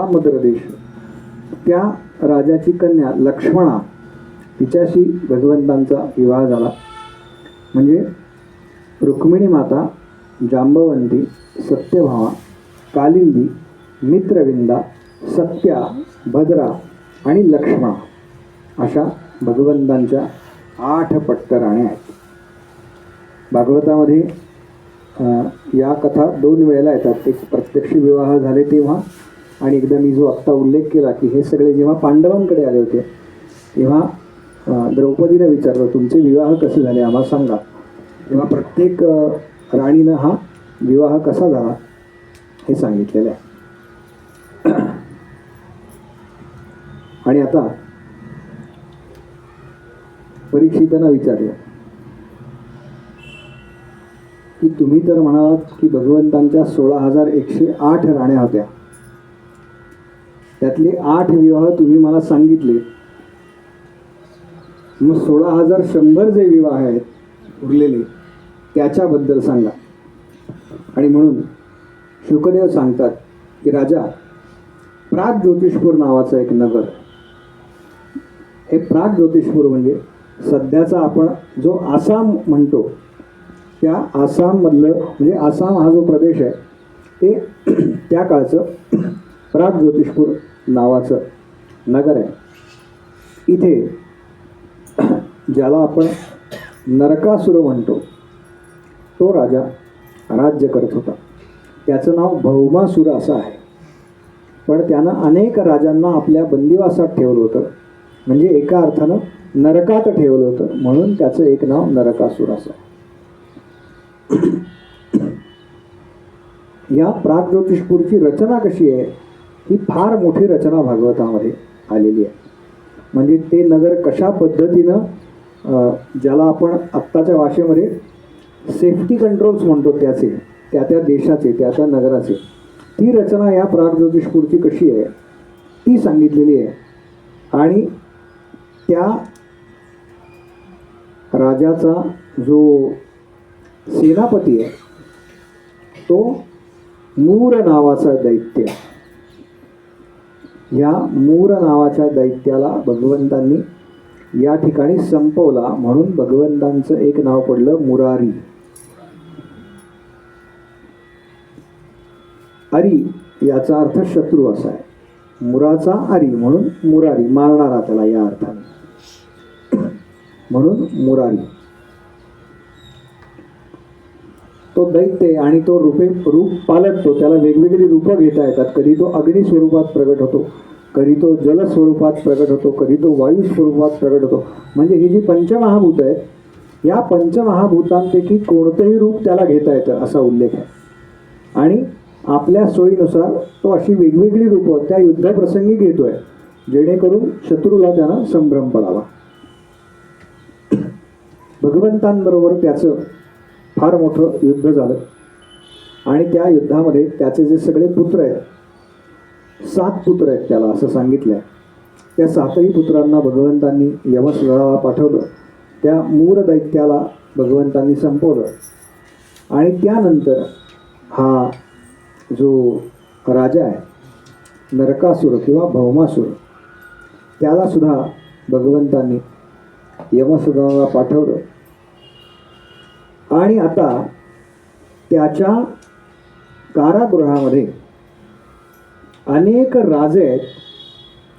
हा मद्रदेश त्या राजाची कन्या लक्ष्मणा तिच्याशी भगवंतांचा विवाह झाला. म्हणजे रुक्मिणी माता जांबवंती सत्यभामा कालिंदी मित्रविंदा सत्या भद्रा आणि लक्ष्मणा अशा भगवंतांच्या आठ पट्टराण्या आहेत. भागवतामध्ये या कथा दोन वेळेला येतात. एक प्रत्यक्ष विवाह झाले तेव्हा आणि एकदा मी जो आत्ता उल्लेख केला की हे सगळे जेव्हा पांडवांकडे आले होते तेव्हा द्रौपदीनं द्रौपदीने विचारलं तुमचे विवाह कसे झाले? आम्हाला सांगा. तेव्हा प्रत्येक राणीनं हा विवाह कसा झाला हे सांगितलेलं आहे. आणि आता परीक्षितांना विचारलं की तुम्ही तर म्हणालात की भगवंतांच्या सोळा हजार एकशे आठ राण्या होत्या. त्यातले आठ विवाह तुम्ही मला सांगितले. मग सोळा हजार शंभर जे विवाह आहेत उरलेले त्याच्याबद्दल सांगा. आणि म्हणून शुकदेव सांगतात की राजा प्राग ज्योतिषपूर नावाचं एक नगर हे प्राग ज्योतिषपूर म्हणजे सध्याचा आपण जो आसाम म्हणतो त्या आसाममधलं म्हणजे आसाम हा जो प्रदेश आहे ते त्या काळचं प्राग ज्योतिषपूर नावाचं नगर आहे. इथे ज्याला आपण नरकासुर म्हणतो तो राजा राज्य करत होता. त्याचं नाव भौमासुर असं आहे. पण त्यानं अनेक राजांना आपल्या बंदिवासात ठेवलं होतं. म्हणजे एका अर्थानं नरकात ठेवलं होतं. म्हणून त्याचं एक नाव नरकासुर असं या प्रागज्योतिषपूरची रचना कशी आहे? ही फार मोठी रचना भागवतामध्ये आलेली आहे. म्हणजे ते नगर कशा पद्धतीनं ज्याला आपण आत्ताच्या भाषेमध्ये सेफ्टी कंट्रोल्स म्हणतो त्याचे त्या त्या देशाचे त्या त्या नगराचे ती रचना या प्रागज्योतिषपूरची कशी आहे ती सांगितलेली आहे. आणि त्या राजाचा जो सेनापती आहे तो मूर नावाचा दैत्य या मूर नावाच्या दैत्याला भगवंतांनी या ठिकाणी संपवला. म्हणून भगवंतांचं एक नाव पडलं मुरारी. अरी याचा अर्थ शत्रू असा आहे. मुराचा अरी म्हणून मुरारी मारणारा त्याला या अर्थाने. म्हणून मुरारी. तो दैत्य आहे आणि तो रूपे रूप पालटतो त्याला वेगवेगळी रूपं घेता येतात. कधी तो अग्नी स्वरूपात प्रगट होतो कधी तो जल स्वरूपात प्रगट होतो कधी तो वायू स्वरूपात प्रगट होतो. म्हणजे ही जी पंचमहाभूत आहेत या पंचमहाभूतांपैकी कोणतंही रूप त्याला घेता येतं असा उल्लेख आहे. आणि आपल्या सोयीनुसार तो अशी वेगवेगळी रूपं त्या युद्धप्रसंगी घेतोय जेणेकरून शत्रूला त्यांना संभ्रम पडावा. भगवंतांबरोबर त्याचं फार मोठं युद्ध झालं. आणि त्या युद्धामध्ये त्याचे जे सगळे पुत्र आहेत सात पुत्र आहेत त्याला असं सांगितलं आहे त्या सातही पुत्रांना भगवंतांनी यमसुधाला पाठवलं. त्या मूर दैत्याला भगवंतांनी संपवलं. आणि त्यानंतर हा जो राजा आहे नरकासुर किंवा भौमासुर त्याला सुद्धा भगवंतांनी यमसुधाला पाठवलं. आणि आता त्याच्या कारागृहामध्ये अनेक राजे आहेत